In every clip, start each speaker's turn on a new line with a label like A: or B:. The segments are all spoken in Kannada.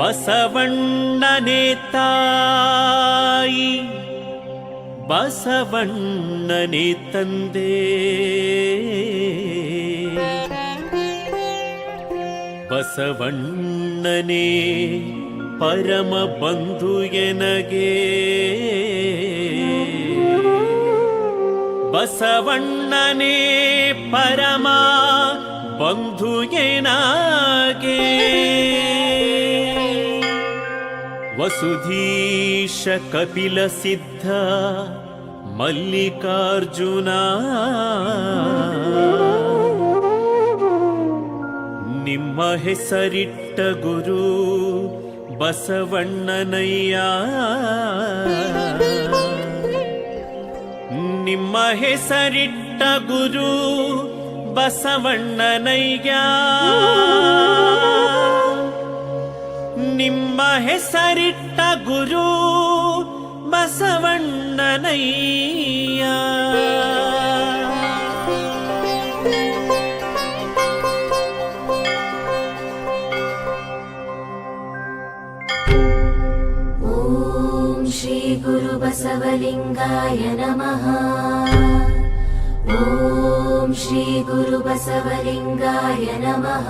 A: ಬಸವಣ್ಣನೇ ತಾಯಿ ಬಸವಣ್ಣನೇ ತಂದೆ. ಬಸವಣ್ಣನೇ ಪರಮ ಬಂಧು ಎನಗೆ. ಬಸವಣ್ಣನೇ ಪರಮ ಬಂಧು ಎನಗೆ. ವಸುಧೀಶ ಕಪಿಲ ಸಿದ್ಧ ಮಲ್ಲಿಕಾರ್ಜುನ. ನಿಮ್ಮ ಹೆಸರಿಟ್ಟ ಗುರು ಬಸವಣ್ಣನಯ್ಯ. ನಿಮ್ಮ ಹೆಸರಿಟ್ಟ ಗುರು ಬಸವಣ್ಣನಯ್ಯ. ನಿಮ್ಮ ಹೆಸರಿಟ್ಟ ಗುರು ಬಸವಣ್ಣನಯ್ಯ
B: ॐ श्रीगुरुबसवलिङ्गाय नमः ॐ श्रीगुरुबसवलिङ्गाय नमः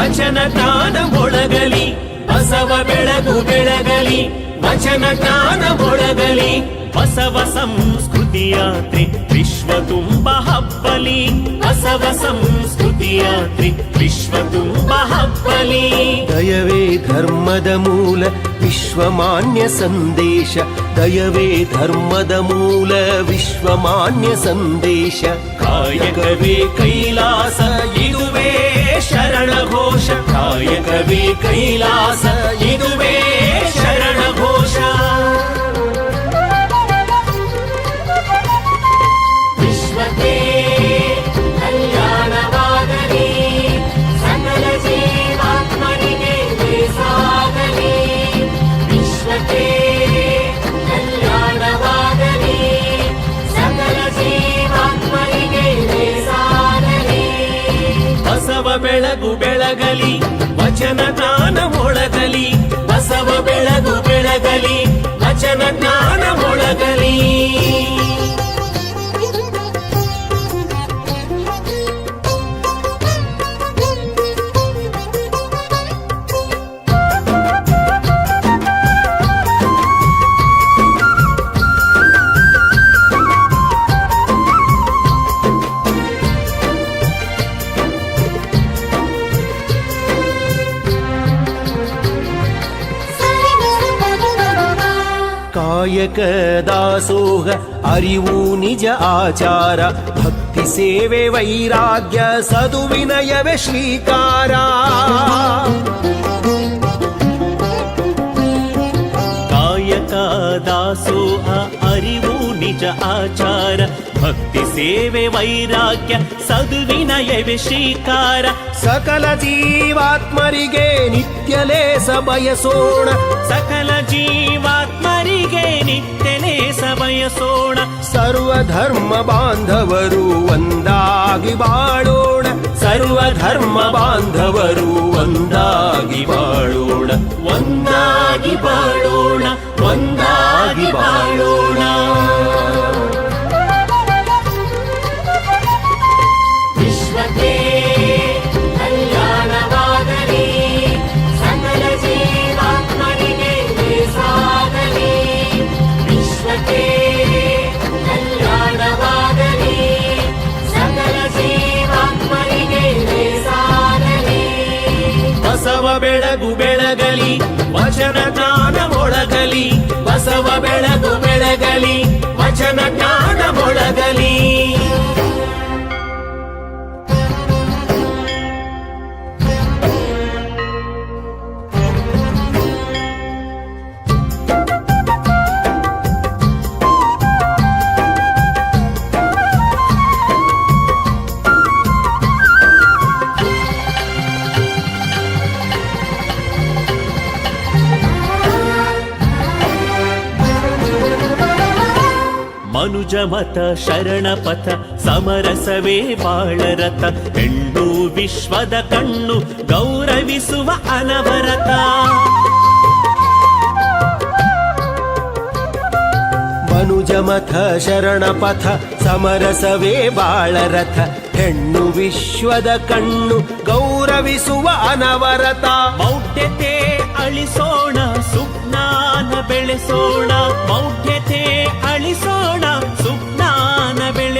A: ವಚನ ಜ್ಞಾನ ಮೊಳಗಲಿ ಬಸವ ಬೆಳಗು ಬೆಳಗಲಿ ವಚನ ಜ್ಞಾನ ಮೊಳಗಲಿ ಬಸವ ಸಂಸ್ಕೃತಿ ಯಾತ್ರೆ ವಿಶ್ವ ತುಂಬ ಹಬ್ಬಲಿ. ಬಸವ ಸಂಸ್ಕೃತಿ ಯಾತ್ರೆ ವಿಶ್ವ ತುಂಬ ಹಬ್ಬಲಿ.
C: ದಯವೇ ಧರ್ಮದ ಮೂಲ ವಿಶ್ವಮಾನ್ಯ ಸಂದೇಶ. ದಯವೇ ಧರ್ಮದ ಮೂಲ ವಿಶ್ವಮಾನ್ಯ ಸಂದೇಶ.
A: ಕಾಯಕವೇ ಕೈಲಾಸ ಇದುವೇ ಶರಣ ಘೋಷ ಕಾಯ ಕವಿ ಕೈಲಾಸ ಇದುವೇ ಶರಣ ಘೋಷ. ಬೆಳಗು ಬೆಳಗಲಿ ವಚನ ಜ್ಞಾನ ಮೊಳಗಲಿ ಬಸವ ಬೆಳಗು ಬೆಳಗಲಿ ವಚನ ಜ್ಞಾನ ಮೊಳಗಲಿ.
C: ಕಾಯಕ ದಾಸೋಹ ಅರಿವು ನಿಜ ಆಚಾರ ಭಕ್ತಿ ಸೇವೆ ವೈರಾಗ್ಯ ಸದುವಿನಯವೇ ಶ್ರೀಕಾರ
A: ಕಾಯಕ ದಾಸೋಹ ಅರಿವು ನಿಜ ಆಚಾರ ಭಕ್ತಿ ಸೇವೆ ವೈರಾಗ್ಯ ಸದುವಿನಯವೇ ಶ್ರೀಕಾರ.
C: ಸಕಲ ಜೀವಾತ್ಮರಿಗೆ ನಿತ್ಯಲೇ ಸಬಯಸೋಣ
A: ಸಕಲ ಜೀವಾತ್ಮರಿಗೆ ನಿತ್ಯನೇ ಸರ್ವ
C: ಸರ್ವಧರ್ಮ ಬಾಂಧವರು ಒಂದಾಗಿ ಬಾಳೋಣ. ಸರ್ವಧರ್ಮ ಬಾಂಧವರು ಒಂದಾಗಿ ಬಾಳೋಣ
A: ಒಂದಾಗಿ ಬಾಳೋಣ ಒಂದಾಗಿ ಬಾಳೋಣ. ಬಸವ ಬೆಳಗು ಮನುಜ ಮತ ಶರಣ ಪಥ ಸಮರಸವೇ ಬಾಳರಥ. ಹೆಣ್ಣು ವಿಶ್ವದ ಕಣ್ಣು ಗೌರವಿಸುವ ಅನವರತ.
C: ಮನುಜ ಮಥ ಶರಣಪಥ ಸಮರಸವೇ ಬಾಳರಥ. ಹೆಣ್ಣು ವಿಶ್ವದ ಕಣ್ಣು ಗೌರವಿಸುವ ಅನವರತ.
A: ಮೌಢ್ಯತೆ ಅಳಿಸೋಣ ಸುಜ್ಞಾನ ಬೆಳೆಸೋಣ. ಮೌಢ್ಯತೆ ಅಳಿಸೋಣ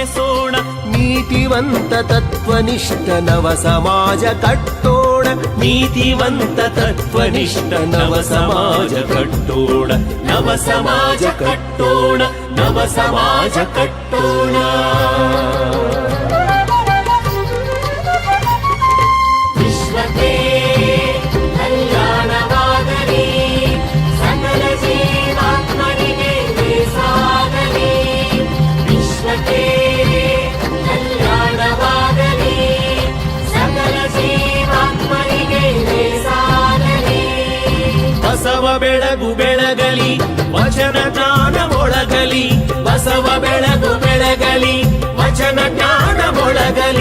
A: ಸುಜ್ಞಾನ ಬೆಳೆಸೋಣ
C: ನೀತಿವಂತ ತತ್ವನಿಷ್ಠ ನವ ಸಮಾಜ ಕಟ್ಟೋಣ
A: ನೀತಿವಂತ ತತ್ವನಿಷ್ಠ ನವ ಸಮಾಜ ಕಟ್ಟೋಣ ನವ ಸಮಾಜ ಕಟ್ಟೋಣ ನವ ಸಮಾಜ ಕಟ್ಟೋಣ
B: ವಿಶ್ವಕ್ಕೆ ಕಲ್ಯಾಣವಾಗಲಿ
A: ಬೆಳಗು ಬೆಳಗಲಿ ವಚನ ಜ್ಞಾನ ಮೊಳಗಲಿ ಬಸವ ಬೆಳಗು ಬೆಳಗಲಿ ವಚನ ಜ್ಞಾನ ಮೊಳಗಲಿ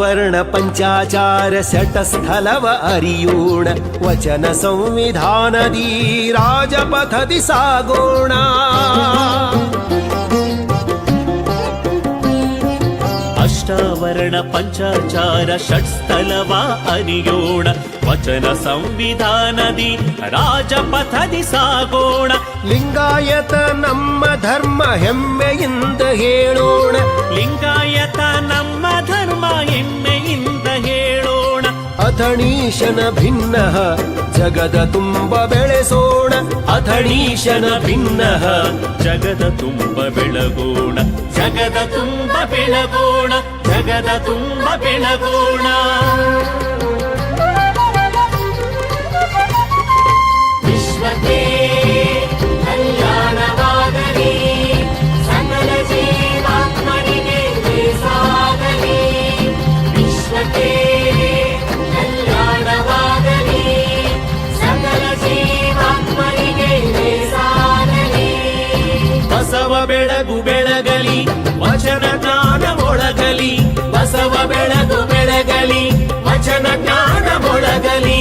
C: वर्ण पञ्चाचार शटस्थलव स्थलव वचन संविधानदी राजपथदि सा गुणा
A: ಅಷ್ಟಾವರಣ ಪಂಚಾಚಾರ ಷಟ್ಸ್ಥಲವಾ ಅನಿಯೋಣ ವಚನ ಸಂವಿಧಾನದಿ ರಾಜಪಥದಿ ಸಾಗೋಣ.
C: ಲಿಂಗಾಯತ ನಮ್ಮ ಧರ್ಮ ಹೆಮ್ಮೆಯಿಂದ ಹೇಳೋಣ.
A: ಲಿಂಗಾಯತ ನಮ್ಮ ಧರ್ಮ ಹೆಮ್ಮೆಯಿಂದ ಹೇಳೋಣ.
C: ಅಥಣೀಶನ ಭಿನ್ನ ಜಗದ ತುಂಬ ಬೆಳೆಸೋಣ.
A: ಅಥಣೀಶನ ಭಿನ್ನ ಜಗದ ತುಂಬ ಬೆಳಗೋಣ. ಜಗದ ತುಂಬ ಬೆಳಗೋಣ. ಜಗದ ತುಂಬ ಬೆಳಗೋಣ
B: ವಿಶ್ವಕ್ಕೆ
A: ಮೊಳಗಲಿ ಬಸವ ಬೆಳಗು ಬೆಳಗಲಿ ವಚನ ಜ್ಞಾನ ಮೊಳಗಲಿ